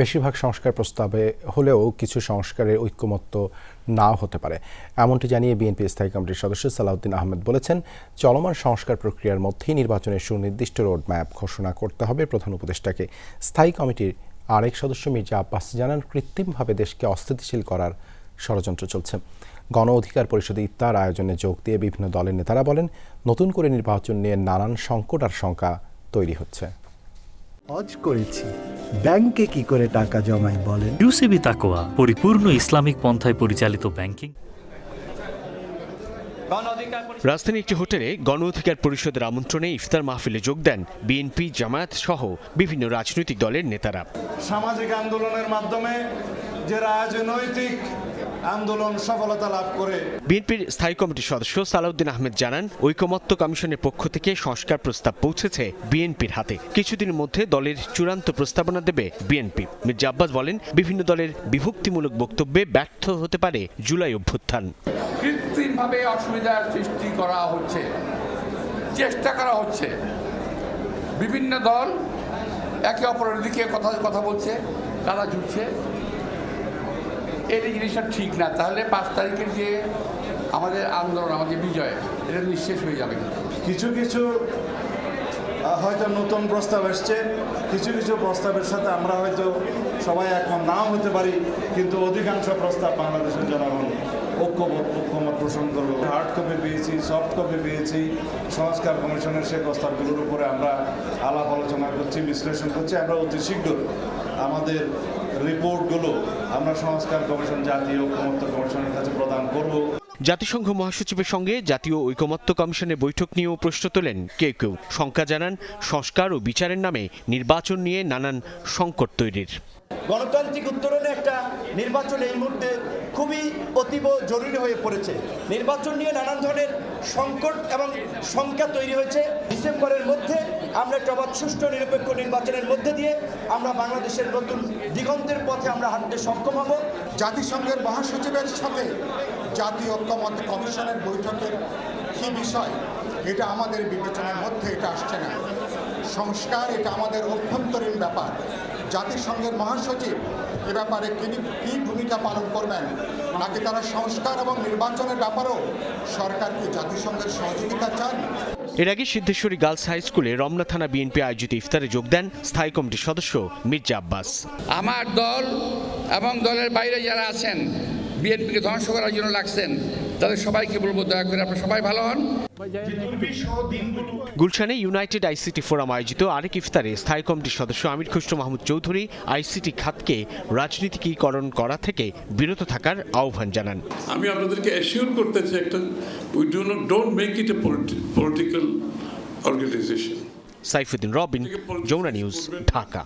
বেশিরভাগ সংস্কার প্রস্তাবে হলেও কিছু সংস্কারের ঐক্যমত্য নাও হতে পারে। এমনটি জানিয়ে বিএনপি স্থায়ী কমিটির সদস্য সালাউদ্দিন আহমেদ বলেছেন, চলমান সংস্কার প্রক্রিয়ার মধ্যেই নির্বাচনের সুনির্দিষ্ট রোডম্যাপ ঘোষণা করতে হবে প্রধান উপদেষ্টাকে। স্থায়ী কমিটির আরেক সদস্য মির্জা আব্বাস জানান, কৃত্রিমভাবে দেশকে অস্থিতিশীল করার ষড়যন্ত্র চলছে। গণ অধিকার পরিষদে ইফতার আয়োজনে যোগ দিয়ে বিভিন্ন দলের নেতারা বলেন, নতুন করে নির্বাচন নিয়ে নানান সংকট আর শঙ্কা তৈরি হচ্ছে। ব্যাংকে কি করে টাকা জমাই বলেন? ইউসিবি তাকোয়া পরিপূর্ণ ইসলামিক পন্থায় পরিচালিত ব্যাংকিং। রাজধানীর একটি হোটেলে গণ অধিকার পরিষদের আমন্ত্রণে ইফতার মাহফিলে যোগ দেন বিএনপি জামায়াত সহ বিভিন্ন রাজনৈতিক দলের নেতারা। সামাজিক আন্দোলনের মাধ্যমে যে রাজনৈতিক আন্দোলন সফলতা লাভ করে। বিএনপির স্থায়ী কমিটির সদস্য সালাউদ্দিন আহমেদ জানান ঐকমত্য কমিশনের পক্ষ থেকে সংস্কার প্রস্তাব পৌঁছেছে বিএনপির হাতে। কিছুদিনের মধ্যে দলের চূড়ান্ত প্রস্তাবনা দেবে বিএনপি। মির্জা আব্বাস বলেন বিভিন্ন দলের বিভক্তিমূলক বক্তব্যে ব্যর্থ হতে পারে জুলাই অভ্যুত্থান। কৃত্রিমভাবে অসুবিধার সৃষ্টি করা হচ্ছে চেষ্টা করা হচ্ছে। বিভিন্ন দল একে অপরের দিকে কথা কথা বলছে তারা ঝুঁকছে। এই জিনিসটা ঠিক না। তাহলে পাঁচ তারিখের যে আমাদের আন্দোলন, আমাদের বিজয়, এটা নিঃশেষ হয়ে যাবে কিছু কিছু হয়তো নতুন প্রস্তাব এসছে, কিছু কিছু প্রস্তাবের সাথে আমরা হয়তো সবাই এখন নাও হতে পারি, কিন্তু অধিকাংশ প্রস্তাব বাংলাদেশের জনগণ ঐক্যমত ঐক্যমত পোষণ করবে। হার্ড কপি পেয়েছি সফট কপি পেয়েছি, সংস্কার কমিশনের সেই প্রস্তাবগুলোর উপরে আমরা আলাপ আলোচনা করছি, বিশ্লেষণ করছি। আমরা অতি শীঘ্র আমাদের রিপোর্টগুলো আমরা সংস্কার কমিশন জাতীয় ঐক্যমত্য কমিশনের কাছে প্রদান করব। জাতিসংঘ মহাসচিবের সঙ্গে জাতীয় ঐকমত্য কমিশনের বৈঠক নিয়েও প্রশ্ন তোলেন কেউ কেউ। শঙ্কা জানান সংস্কার ও বিচারের নামে নির্বাচন নিয়ে নানান সংকট তৈরির। গণতান্ত্রিক উত্তরণে একটা নির্বাচন এই মুহূর্তে খুবই অতীব জরুরি হয়ে পড়েছে। নির্বাচন নিয়ে নানান ধরনের সংকট এবং শঙ্কা তৈরি হয়েছে। ডিসেম্বরের মধ্যে আমরা একটা সুষ্ঠু নিরপেক্ষ নির্বাচনের মধ্যে দিয়ে আমরা বাংলাদেশের নতুন দিগন্তের পথে আমরা হাঁটতে সক্ষম হব। জাতিসংঘের মহাসচিবের সাথে জাতীয় ঐক্যমত্য কমিশনের বৈঠকের কী বিষয়, এটা আমাদের বিবেচনার মধ্যে এটা আসছে না। সংস্কার এটা আমাদের অভ্যন্তরীণ ব্যাপার। জাতিসংঘের মহাসচিব এ ব্যাপারে তিনি কী ভূমিকা পালন করবেন? নাকি তারা সংস্কার এবং নির্বাচনের ব্যাপারেও সরকারকে জাতিসংঘের সহযোগিতা চান? এর আগে সিদ্ধেশ্বরী গার্লস হাই স্কুলে রমনা থানা বিএনপি আয়োজিত ইফতারে যোগ দেন স্থায়ী কমিটির সদস্য মির্জা আব্বাস। আমার দল এবং দলের বাইরে যারা আছেন বিএনপিকে ধ্বংস করার জন্য লাগছেন তাদের সবাইকে বলব দয়া করে আপনারা সবাই ভালো হন। গুলশানে ইউনাইটেড আইসিটি ফোরাম আয়োজিত আরেক ইফতারে স্থায়ী কমিটির সদস্য আমির খুসরো মাহমুদ চৌধুরী আইসিটি খাতকে রাজনীতিকীকরণ করা থেকে বিরত থাকার আহ্বান জানান। আমি আপনাদেরকে অ্যাসিওর করতে চাই একটা we do not don't make it a political organisation Saifuddin Robin Jamuna news Dhaka.